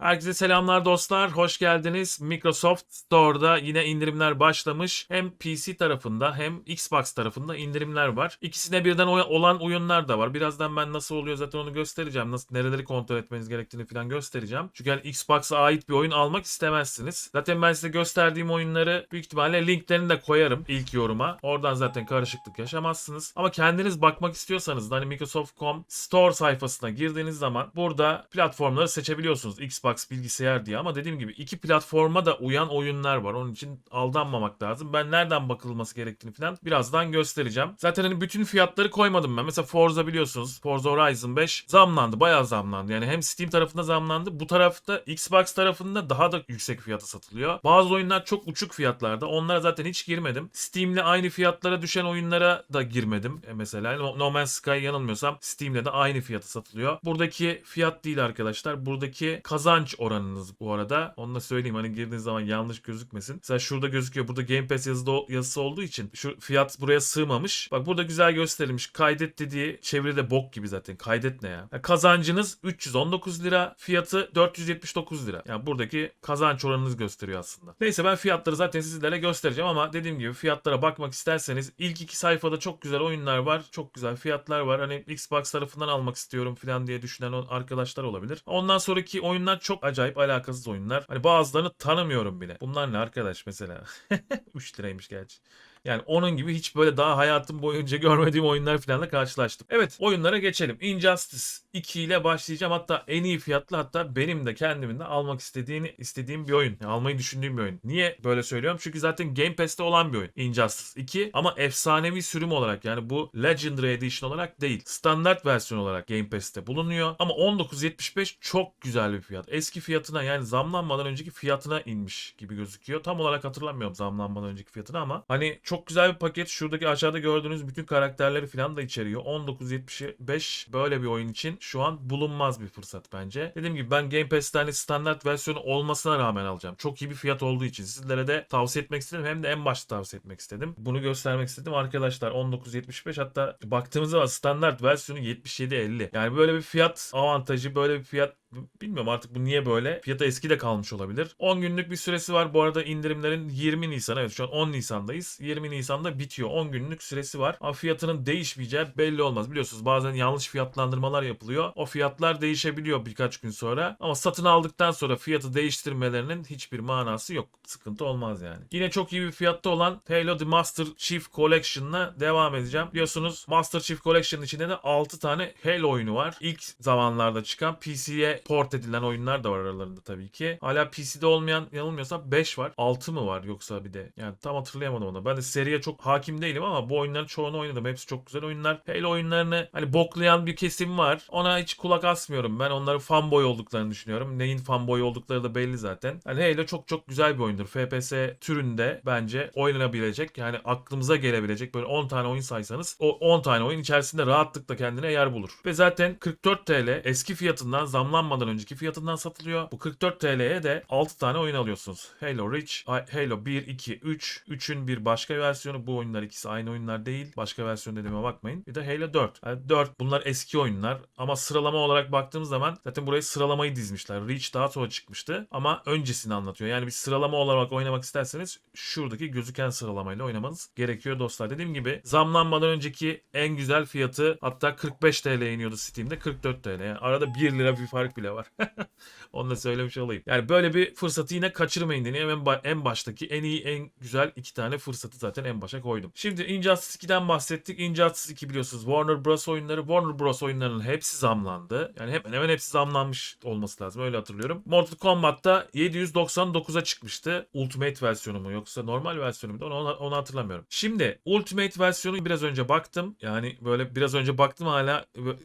Herkese selamlar dostlar. Hoş geldiniz. Microsoft Store'da yine indirimler başlamış. Hem PC tarafında hem Xbox tarafında indirimler var. İkisine birden olan oyunlar da var. Birazdan ben nasıl oluyor zaten onu göstereceğim. Nasıl nereleri kontrol etmeniz gerektiğini falan göstereceğim. Çünkü yani Xbox'a ait bir oyun almak istemezsiniz. Zaten ben size gösterdiğim oyunları büyük ihtimalle linklerini de koyarım ilk yoruma. Oradan zaten karışıklık yaşamazsınız. Ama kendiniz bakmak istiyorsanız da hani Microsoft.com Store sayfasına girdiğiniz zaman burada platformları seçebiliyorsunuz. Xbox bilgisayar diye ama dediğim gibi iki platforma da uyan oyunlar var. Onun için aldanmamak lazım. Ben nereden bakılması gerektiğini falan birazdan göstereceğim. Zaten hani bütün fiyatları koymadım ben. Mesela Forza biliyorsunuz. Forza Horizon 5 zamlandı. Bayağı zamlandı. Yani hem Steam tarafında zamlandı. Bu tarafta Xbox tarafında daha da yüksek fiyata satılıyor. Bazı oyunlar çok uçuk fiyatlarda. Onlara zaten hiç girmedim. Steam'le aynı fiyatlara düşen oyunlara da girmedim. E mesela no Man's Sky yanılmıyorsam Steam'le de aynı fiyata satılıyor. Buradaki fiyat değil arkadaşlar. Buradaki kazanç oranınız bu arada. Onu da söyleyeyim hani girdiğiniz zaman yanlış gözükmesin. Mesela şurada gözüküyor. Burada Game Pass yazıda, yazısı olduğu için şu fiyat buraya sığmamış. Bak burada güzel gösterilmiş. Kaydet dediği çeviride bok gibi zaten. Kaydet ne ya? Ya kazancınız 319 lira. Fiyatı 479 lira. Yani buradaki kazanç oranınız gösteriyor aslında. Neyse ben fiyatları zaten sizlere göstereceğim ama dediğim gibi fiyatlara bakmak isterseniz ilk iki sayfada çok güzel oyunlar var. Çok güzel fiyatlar var. Hani Xbox tarafından almak istiyorum falan diye düşünen arkadaşlar olabilir. Ondan sonraki oyunlar çok acayip alakasız oyunlar. Hani bazılarını tanımıyorum bile. Bunlar ne arkadaş mesela? 3 liraymış gerçi. Yani onun gibi hiç böyle daha hayatım boyunca görmediğim oyunlar falan karşılaştım. Evet oyunlara geçelim. Injustice 2 ile başlayacağım. Hatta en iyi fiyatlı hatta benim de kendimin de almak istediğini istediğim bir oyun. Yani almayı düşündüğüm bir oyun. Niye böyle söylüyorum? Çünkü zaten Game Pass'te olan bir oyun. Injustice 2 ama efsanevi sürüm olarak yani bu Legendary Edition olarak değil. Standart versiyon olarak Game Pass'te bulunuyor. Ama 19.75 çok güzel bir fiyat. Eski fiyatına yani zamlanmadan önceki fiyatına inmiş gibi gözüküyor. Tam olarak hatırlamıyorum zamlanmadan önceki fiyatını ama hani çok güzel bir paket. Şuradaki aşağıda gördüğünüz bütün karakterleri falan da içeriyor. 19.75 böyle bir oyun için şu an bulunmaz bir fırsat bence. Dediğim gibi ben Game Pass'te hani standart versiyonu olmasına rağmen alacağım. Çok iyi bir fiyat olduğu için sizlere de tavsiye etmek istedim. Hem de en başta tavsiye etmek istedim. Bunu göstermek istedim. Arkadaşlar 19.75 hatta baktığımız zaman standart versiyonu 77.50. Yani böyle bir fiyat avantajı, böyle bir fiyat Bilmiyorum artık bu niye böyle. Fiyatı eski de kalmış olabilir. 10 günlük bir süresi var. Bu arada indirimlerin 20 Nisan. Evet şu an 10 Nisan'dayız. 20 Nisan'da bitiyor. 10 günlük süresi var. Ama fiyatının değişmeyeceği belli olmaz. Biliyorsunuz bazen yanlış fiyatlandırmalar yapılıyor. O fiyatlar değişebiliyor birkaç gün sonra. Ama satın aldıktan sonra fiyatı değiştirmelerinin hiçbir manası yok. Sıkıntı olmaz yani. Yine çok iyi bir fiyatta olan Halo The Master Chief Collection'la devam edeceğim. Biliyorsunuz Master Chief Collection'ın içinde de 6 tane Halo oyunu var. İlk zamanlarda çıkan PC'ye port edilen oyunlar da var aralarında tabii ki. Hala PC'de olmayan yanılmıyorsam 5 var. 6 mı var yoksa bir de? Yani tam hatırlayamadım onu. Ben de seriye çok hakim değilim ama bu oyunların çoğunu oynadım. Hepsi çok güzel oyunlar. Halo oyunlarını hani boklayan bir kesim var. Ona hiç kulak asmıyorum. Ben onların fanboy olduklarını düşünüyorum. Neyin fanboy oldukları da belli zaten. Hani Halo çok çok güzel bir oyundur. FPS türünde bence oynanabilecek. Yani aklımıza gelebilecek böyle 10 tane oyun saysanız o 10 tane oyun içerisinde rahatlıkla kendine yer bulur. Ve zaten 44 TL eski fiyatından zamlanmadan önceki fiyatından satılıyor. Bu 44 TL'ye de 6 tane oyun alıyorsunuz. Halo Reach, Halo 1, 2, 3. 3'ün bir başka versiyonu. Bu oyunlar ikisi aynı oyunlar değil. Başka versiyon dediğime bakmayın. Bir de Halo 4. Yani 4 bunlar eski oyunlar ama sıralama olarak baktığımız zaman zaten buraya sıralamayı dizmişler. Reach daha sonra çıkmıştı ama öncesini anlatıyor. Yani bir sıralama olarak oynamak isterseniz şuradaki gözüken sıralamayla oynamanız gerekiyor dostlar. Dediğim gibi zamlanmadan önceki en güzel fiyatı hatta 45 TL iniyordu Steam'de 44 TL. Yani arada 1 lira bir fark bile var. Onu da söylemiş olayım. Yani böyle bir fırsatı yine kaçırmayın diye en, ba- en baştaki en iyi en güzel iki tane fırsatı zaten en başa koydum. Şimdi Injustice 2'den bahsettik. Injustice 2 biliyorsunuz Warner Bros oyunları. Warner Bros oyunlarının hepsi zamlandı. Yani hemen hemen hepsi zamlanmış olması lazım. Öyle hatırlıyorum. Mortal Kombat'ta 799'a çıkmıştı. Ultimate versiyonu mu yoksa normal versiyonu mu? Onu, onu hatırlamıyorum. Şimdi Ultimate versiyonu biraz önce baktım. Yani böyle biraz önce baktım hala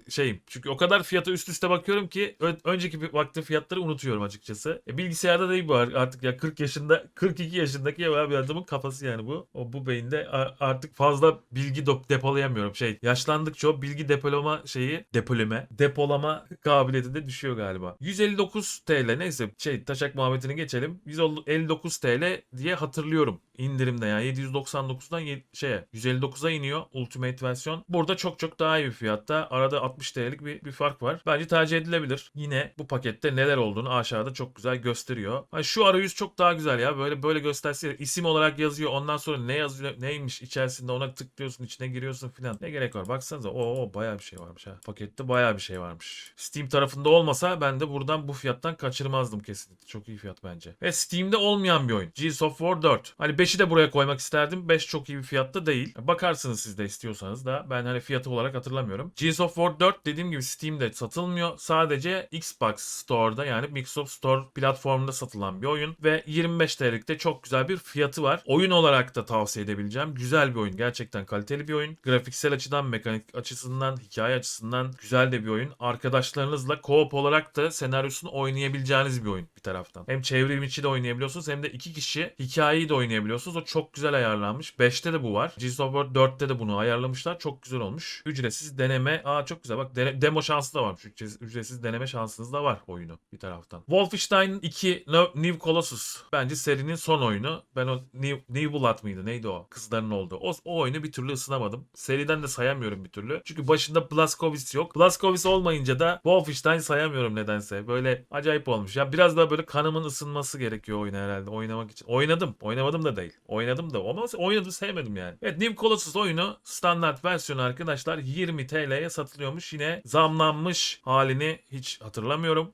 şeyim. Çünkü o kadar fiyata üst üste bakıyorum ki önceki bir baktığım fiyatları unutuyorum açıkçası. E, bilgisayarda değil bu artık ya 40 yaşında 42 yaşındaki ya bir adamın kafası yani bu. O bu beyinde artık fazla bilgi depolayamıyorum. Şey yaşlandıkça o bilgi depolama şeyi depoleme depolama kabiliyeti de düşüyor galiba. 159 TL neyse şey taşak muhabbetini geçelim. 159 TL diye hatırlıyorum indirimde yani 799'dan ye- şeye 159'a iniyor Ultimate versiyon. Burada çok çok daha iyi bir fiyatta. Arada 60 TL'lik bir, bir fark var. Bence tercih edilebilir. Yine yine bu pakette neler olduğunu aşağıda çok güzel gösteriyor. Ha, şu arayüz çok daha güzel ya. Böyle böyle gösterse isim olarak yazıyor. Ondan sonra ne yazıyor neymiş içerisinde ona tıklıyorsun içine giriyorsun filan. Ne gerek var? Baksanıza. Oo bayağı bir şey varmış ha. Pakette bayağı bir şey varmış. Steam tarafında olmasa ben de buradan bu fiyattan kaçırmazdım kesinlikle. Çok iyi fiyat bence. Ve Steam'de olmayan bir oyun. Gears of War 4. Hani 5'i de buraya koymak isterdim. 5 çok iyi bir fiyatta değil. Bakarsınız siz de istiyorsanız da. Ben hani fiyatı olarak hatırlamıyorum. Gears of War 4 dediğim gibi Steam'de satılmıyor. Sadece Xbox Store'da yani Microsoft Store platformunda satılan bir oyun. Ve 25 TL'likte çok güzel bir fiyatı var. Oyun olarak da tavsiye edebileceğim. Güzel bir oyun. Gerçekten kaliteli bir oyun. Grafiksel açıdan, mekanik açısından, hikaye açısından güzel de bir oyun. Arkadaşlarınızla co-op olarak da senaryosunu oynayabileceğiniz bir oyun bir taraftan. Hem çevrim içi de oynayabiliyorsunuz hem de iki kişi hikayeyi de oynayabiliyorsunuz. O çok güzel ayarlanmış. 5'te de bu var. Gears of War 4'te de bunu ayarlamışlar. Çok güzel olmuş. Ücretsiz deneme. Aa çok güzel. Bak demo şansı da varmış. Ücretsiz, deneme şansınız da var oyunu bir taraftan. Wolfenstein 2 No- New Colossus. Bence serinin son oyunu. Ben o New, New Blood mıydı? Neydi o? Kızların olduğu. O, o oyunu bir türlü ısınamadım. Seriden de sayamıyorum bir türlü. Çünkü başında Blazkowicz yok. Blazkowicz olmayınca da Wolfenstein sayamıyorum nedense. Böyle acayip olmuş. Ya biraz daha böyle kanımın ısınması gerekiyor oyuna herhalde oynamak için. Oynadım. Oynamadım da değil. Oynadım da. Ama oynadım sevmedim yani. Evet New Colossus oyunu standart versiyonu arkadaşlar 20 TL'ye satılıyormuş. Yine zamlanmış halini hiç hatırlamıyorum.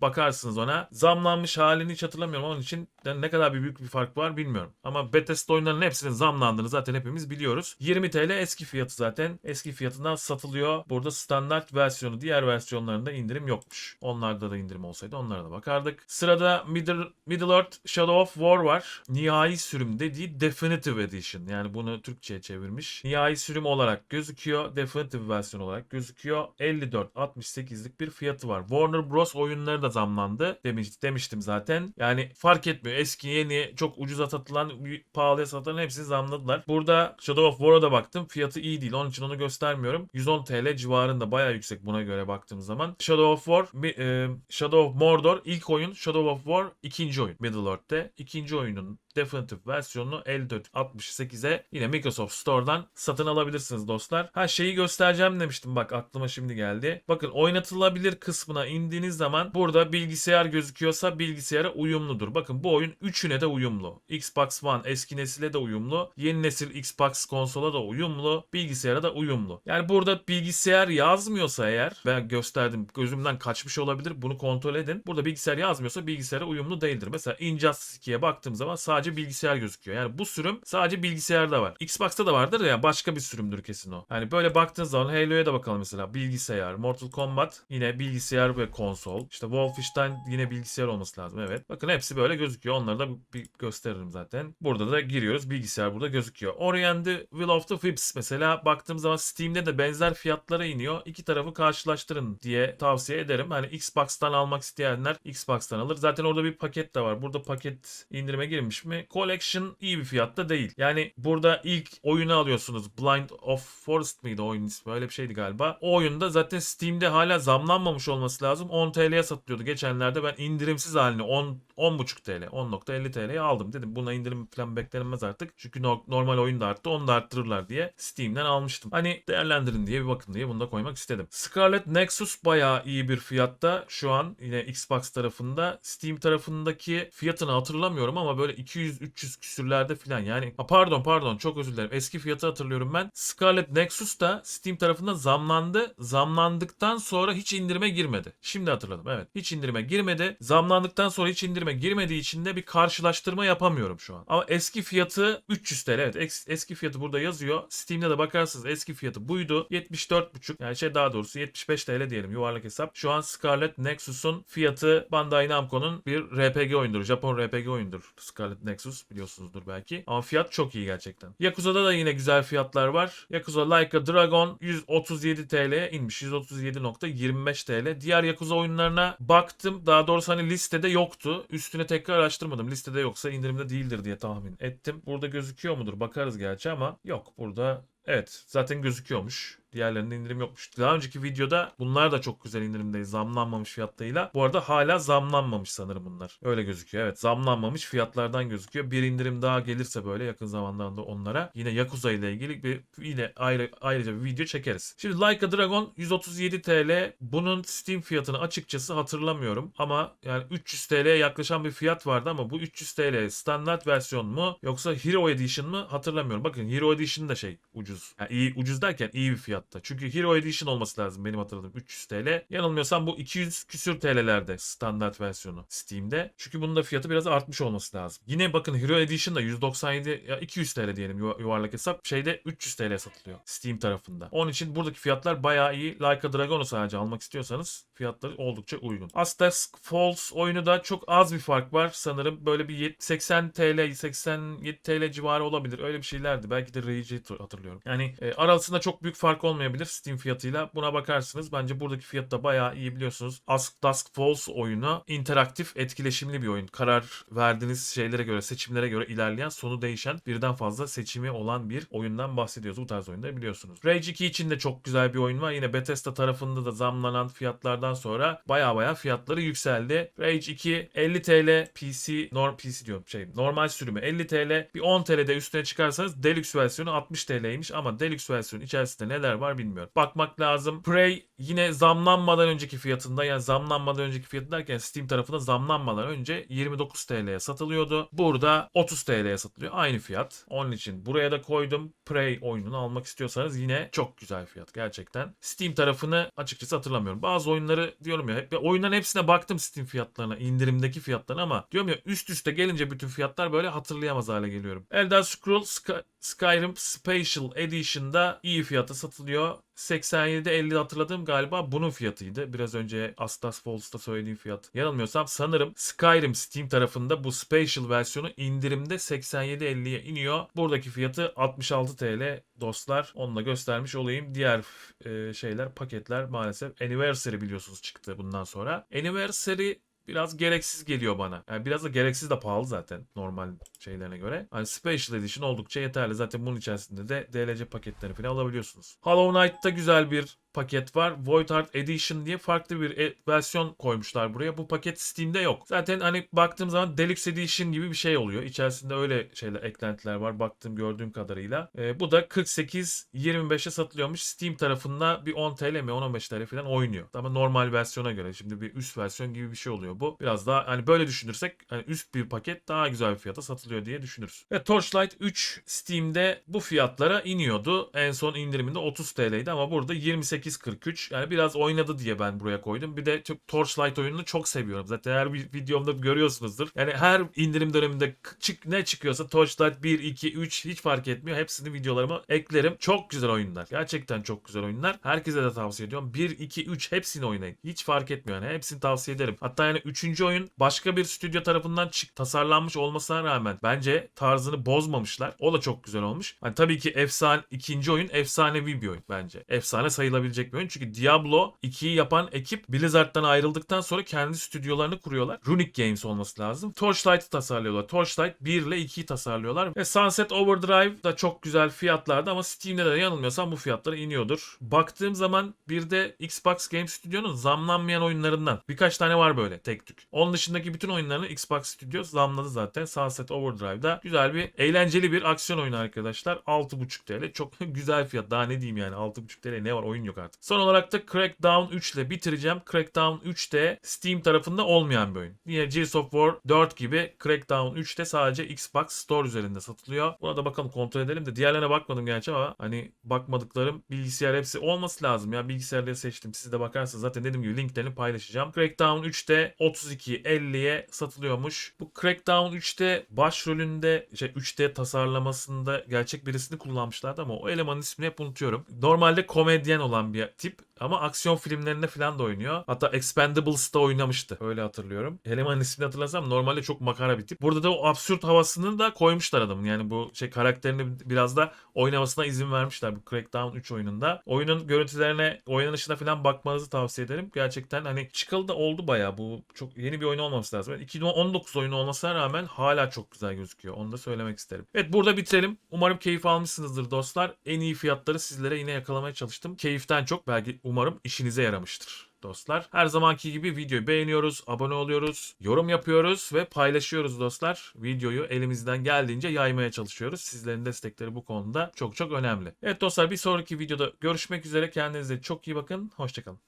Bakarsınız ona. Zamlanmış halini hiç hatırlamıyorum. Onun için ne kadar bir büyük bir fark var bilmiyorum. Ama Bethesda oyunlarının hepsinin zamlandığını zaten hepimiz biliyoruz. 20 TL eski fiyatı zaten. Eski fiyatından satılıyor. Burada standart versiyonu. Diğer versiyonlarında indirim yokmuş. Onlarda da indirim olsaydı onlara da bakardık. Sırada Middle, Middle Earth Shadow of War var. Nihai sürüm dediği Definitive Edition. Yani bunu Türkçe'ye çevirmiş. Nihai sürüm olarak gözüküyor. Definitive versiyon olarak gözüküyor. 54.68'lik bir fiyatı var. Warner Bros oyunları da zamlandı. Demiş, demiştim zaten. Yani fark etmiyor. Eski yeni çok ucuza satılan pahalıya satılan hepsini zamladılar. Burada Shadow of War'a da baktım. Fiyatı iyi değil. Onun için onu göstermiyorum. 110 TL civarında bayağı yüksek buna göre baktığım zaman. Shadow of War, e, Shadow of Mordor ilk oyun. Shadow of War ikinci oyun. Middle Earth'te. ikinci oyunun Definitive versiyonunu 54.68'e yine Microsoft Store'dan satın alabilirsiniz dostlar. Ha şeyi göstereceğim demiştim bak aklıma şimdi geldi. Bakın oynatılabilir kısmına indiğiniz zaman burada bilgisayar gözüküyorsa bilgisayara uyumludur. Bakın bu oyun üçüne de uyumlu. Xbox One eski nesile de uyumlu. Yeni nesil Xbox konsola da uyumlu. Bilgisayara da uyumlu. Yani burada bilgisayar yazmıyorsa eğer ben gösterdim gözümden kaçmış olabilir. Bunu kontrol edin. Burada bilgisayar yazmıyorsa bilgisayara uyumlu değildir. Mesela Injustice 2'ye baktığım zaman sadece bilgisayar gözüküyor. Yani bu sürüm sadece bilgisayarda var. Xbox'ta da vardır ya başka bir sürümdür kesin o. Yani böyle baktığın zaman Halo'ya da bakalım mesela bilgisayar, Mortal Kombat yine bilgisayar ve konsol. İşte Wolfenstein yine bilgisayar olması lazım evet. Bakın hepsi böyle gözüküyor. Onları da bir gösteririm zaten. Burada da giriyoruz. Bilgisayar burada gözüküyor. Ori and the Will of the Wisps mesela baktığım zaman Steam'de de benzer fiyatlara iniyor. İki tarafı karşılaştırın diye tavsiye ederim. Hani Xbox'tan almak isteyenler Xbox'tan alır. Zaten orada bir paket de var. Burada paket indirime girmiş mi? Collection iyi bir fiyatta değil. Yani burada ilk oyunu alıyorsunuz. Blind of Forest mıydı oyun ismi? Öyle bir şeydi galiba. O oyunda zaten Steam'de hala zamlanmamış olması lazım. 10 TL'ye satılıyordu. Geçenlerde ben indirimsiz halini 10 10.5 TL, 10.50 TL'ye aldım. Dedim buna indirim falan beklenmez artık. Çünkü no- normal oyun da arttı. Onu da arttırırlar diye Steam'den almıştım. Hani değerlendirin diye bir bakın diye bunu da koymak istedim. Scarlet Nexus bayağı iyi bir fiyatta. Şu an yine Xbox tarafında. Steam tarafındaki fiyatını hatırlamıyorum ama böyle 200-300 küsürlerde falan. Yani pardon pardon çok özür dilerim. Eski fiyatı hatırlıyorum ben. Scarlet Nexus da Steam tarafında zamlandı. Zamlandıktan sonra hiç indirime girmedi. Şimdi hatırladım evet. Hiç indirime girmedi. Zamlandıktan sonra hiç indirime girmediği için de bir karşılaştırma yapamıyorum şu an. Ama eski fiyatı 300 TL. Evet es- eski fiyatı burada yazıyor. Steam'de de bakarsınız eski fiyatı buydu. 74,5 yani şey daha doğrusu 75 TL diyelim yuvarlak hesap. Şu an Scarlet Nexus'un fiyatı Bandai Namco'nun bir RPG oyundur. Japon RPG oyundur. Scarlet Nexus biliyorsunuzdur belki. Ama fiyat çok iyi gerçekten. Yakuza'da da yine güzel fiyatlar var. Yakuza Like a Dragon 137 TL'ye inmiş. 137.25 TL. Diğer Yakuza oyunlarına baktım. Daha doğrusu hani listede yoktu. Üstüne tekrar araştırmadım. Listede yoksa indirimde değildir diye tahmin ettim. Burada gözüküyor mudur? Bakarız gerçi ama yok. Burada Evet zaten gözüküyormuş. Diğerlerinde indirim yokmuş. Daha önceki videoda bunlar da çok güzel indirimdeyiz. Zamlanmamış fiyatlarıyla. Bu arada hala zamlanmamış sanırım bunlar. Öyle gözüküyor. Evet zamlanmamış fiyatlardan gözüküyor. Bir indirim daha gelirse böyle yakın zamanda onlara yine Yakuza ile ilgili bir yine ayrı ayrıca bir video çekeriz. Şimdi Like a Dragon 137 TL. Bunun Steam fiyatını açıkçası hatırlamıyorum ama yani 300 TL'ye yaklaşan bir fiyat vardı ama bu 300 TL standart versiyon mu yoksa Hero Edition mı hatırlamıyorum. Bakın Hero Edition da şey ucuz. Yani iyi ucuz derken iyi bir fiyatta. Çünkü Hero Edition olması lazım benim hatırladığım 300 TL. Yanılmıyorsam bu 200 küsür TL'lerde standart versiyonu Steam'de. Çünkü bunun da fiyatı biraz artmış olması lazım. Yine bakın Hero Edition da 197 ya 200 TL diyelim yuva- yuvarlak hesap. Şeyde 300 TL satılıyor Steam tarafında. Onun için buradaki fiyatlar bayağı iyi. Like a Dragon'u sadece almak istiyorsanız fiyatları oldukça uygun. Aztecs Falls oyunu da çok az bir fark var sanırım. Böyle bir yet- 80 TL, 87 TL civarı olabilir. Öyle bir şeylerdi. Belki de Rage'i hatırlıyorum. Yani e, arasında çok büyük fark olmayabilir Steam fiyatıyla. Buna bakarsınız. Bence buradaki fiyat da bayağı iyi biliyorsunuz. Ask Dusk Falls oyunu interaktif, etkileşimli bir oyun. Karar verdiğiniz şeylere göre, seçimlere göre ilerleyen, sonu değişen, birden fazla seçimi olan bir oyundan bahsediyoruz. Bu tarz oyunda biliyorsunuz. Rage 2 için de çok güzel bir oyun var. Yine Bethesda tarafında da zamlanan fiyatlardan sonra baya baya fiyatları yükseldi. Rage 2 50 TL PC, norm PC diyorum şey normal sürümü 50 TL. Bir 10 TL'de üstüne çıkarsanız Deluxe versiyonu 60 TL'ymiş ama Deluxe versiyonu içerisinde neler bilmiyorum. Bakmak lazım. Prey yine zamlanmadan önceki fiyatında yani zamlanmadan önceki fiyatı derken Steam tarafında zamlanmadan önce 29 TL'ye satılıyordu. Burada 30 TL'ye satılıyor. Aynı fiyat. Onun için buraya da koydum. Prey oyununu almak istiyorsanız yine çok güzel fiyat gerçekten. Steam tarafını açıkçası hatırlamıyorum. Bazı oyunları diyorum ya hep oyunların hepsine baktım Steam fiyatlarına, indirimdeki fiyatlarına ama diyorum ya üst üste gelince bütün fiyatlar böyle hatırlayamaz hale geliyorum. Elder Scrolls Sky- Skyrim Special Edition'da iyi fiyata satılıyor. 87'de 50 hatırladığım galiba bunun fiyatıydı. Biraz önce Astas Falls'ta söylediğim fiyat. Yanılmıyorsam sanırım Skyrim Steam tarafında bu Special versiyonu indirimde 87.50'ye iniyor. Buradaki fiyatı 66 TL dostlar. Onu da göstermiş olayım. Diğer e, şeyler paketler maalesef Anniversary biliyorsunuz çıktı bundan sonra. Anniversary biraz gereksiz geliyor bana. Yani biraz da gereksiz de pahalı zaten normal şeylerine göre. Hani Special Edition oldukça yeterli. Zaten bunun içerisinde de DLC paketleri falan alabiliyorsunuz. Hollow Knight'ta güzel bir paket var. Void Heart Edition diye farklı bir e- versiyon koymuşlar buraya. Bu paket Steam'de yok. Zaten hani baktığım zaman Deluxe Edition gibi bir şey oluyor. İçerisinde öyle şeyler, eklentiler var baktığım gördüğüm kadarıyla. Ee, bu da 48-25'e satılıyormuş. Steam tarafında bir 10 TL mi 10-15 TL falan oynuyor. Ama normal versiyona göre şimdi bir üst versiyon gibi bir şey oluyor bu. Biraz daha hani böyle düşünürsek hani üst bir paket daha güzel bir fiyata satılıyor diye düşünürüz. Ve Torchlight 3 Steam'de bu fiyatlara iniyordu. En son indiriminde 30 TL'ydi ama burada 28.43. Yani biraz oynadı diye ben buraya koydum. Bir de çok Torchlight oyununu çok seviyorum. Zaten her videomda görüyorsunuzdur. Yani her indirim döneminde çık ne çıkıyorsa Torchlight 1, 2, 3 hiç fark etmiyor. Hepsini videolarıma eklerim. Çok güzel oyunlar. Gerçekten çok güzel oyunlar. Herkese de tavsiye ediyorum. 1, 2, 3 hepsini oynayın. Hiç fark etmiyor yani. Hepsini tavsiye ederim. Hatta yani 3. oyun başka bir stüdyo tarafından çık tasarlanmış olmasına rağmen bence tarzını bozmamışlar. O da çok güzel olmuş. Hani tabii ki efsane ikinci oyun efsanevi bir oyun bence. Efsane sayılabilecek bir oyun. Çünkü Diablo 2'yi yapan ekip Blizzard'dan ayrıldıktan sonra kendi stüdyolarını kuruyorlar. Runic Games olması lazım. Torchlight'ı tasarlıyorlar. Torchlight 1 ile 2'yi tasarlıyorlar. Ve Sunset Overdrive da çok güzel fiyatlarda ama Steam'de de yanılmıyorsam bu fiyatlara iniyordur. Baktığım zaman bir de Xbox Game Studio'nun zamlanmayan oyunlarından birkaç tane var böyle tek tük. Onun dışındaki bütün oyunlarını Xbox Studios zamladı zaten. Sunset Overdrive'da güzel bir eğlenceli bir aksiyon oyunu arkadaşlar. 6.5 TL. Çok güzel fiyat. Daha ne diyeyim yani 6.5 TL ne var oyun yok artık. Son olarak da Crackdown 3 ile bitireceğim. Crackdown 3 de Steam tarafında olmayan bir oyun. Yine Gears of War 4 gibi Crackdown 3 de sadece Xbox Store üzerinde satılıyor. Buna da bakalım kontrol edelim de diğerlerine bakmadım gerçi ama hani bakmadıklarım bilgisayar hepsi olması lazım ya. Bilgisayarları seçtim. Siz de bakarsınız zaten dediğim gibi linklerini paylaşacağım. Crackdown 3'te 32.50'ye satılıyormuş. Bu Crackdown 3'te başrolünde şey 3'te tasarlamasında gerçek birisini kullanmışlardı ama o elemanın ismini hep unutuyorum. Normalde komedyen olan bir tip. Ama aksiyon filmlerinde falan da oynuyor. Hatta Expendables'ta oynamıştı. Öyle hatırlıyorum. Elemanın ismini hatırlasam normalde çok makara bir tip. Burada da o absürt havasını da koymuşlar adamın. Yani bu şey karakterini biraz da oynamasına izin vermişler bu Crackdown 3 oyununda. Oyunun görüntülerine, oynanışına falan bakmanızı tavsiye ederim. Gerçekten hani çıkalı da oldu bayağı. Bu çok yeni bir oyun olmaması lazım. Yani 2019 oyunu olmasına rağmen hala çok güzel gözüküyor. Onu da söylemek isterim. Evet burada bitirelim. Umarım keyif almışsınızdır dostlar. En iyi fiyatları sizlere yine yakalamaya çalıştım. Keyiften çok belki umarım işinize yaramıştır dostlar. Her zamanki gibi videoyu beğeniyoruz, abone oluyoruz, yorum yapıyoruz ve paylaşıyoruz dostlar. Videoyu elimizden geldiğince yaymaya çalışıyoruz. Sizlerin destekleri bu konuda çok çok önemli. Evet dostlar bir sonraki videoda görüşmek üzere. Kendinize çok iyi bakın. Hoşçakalın.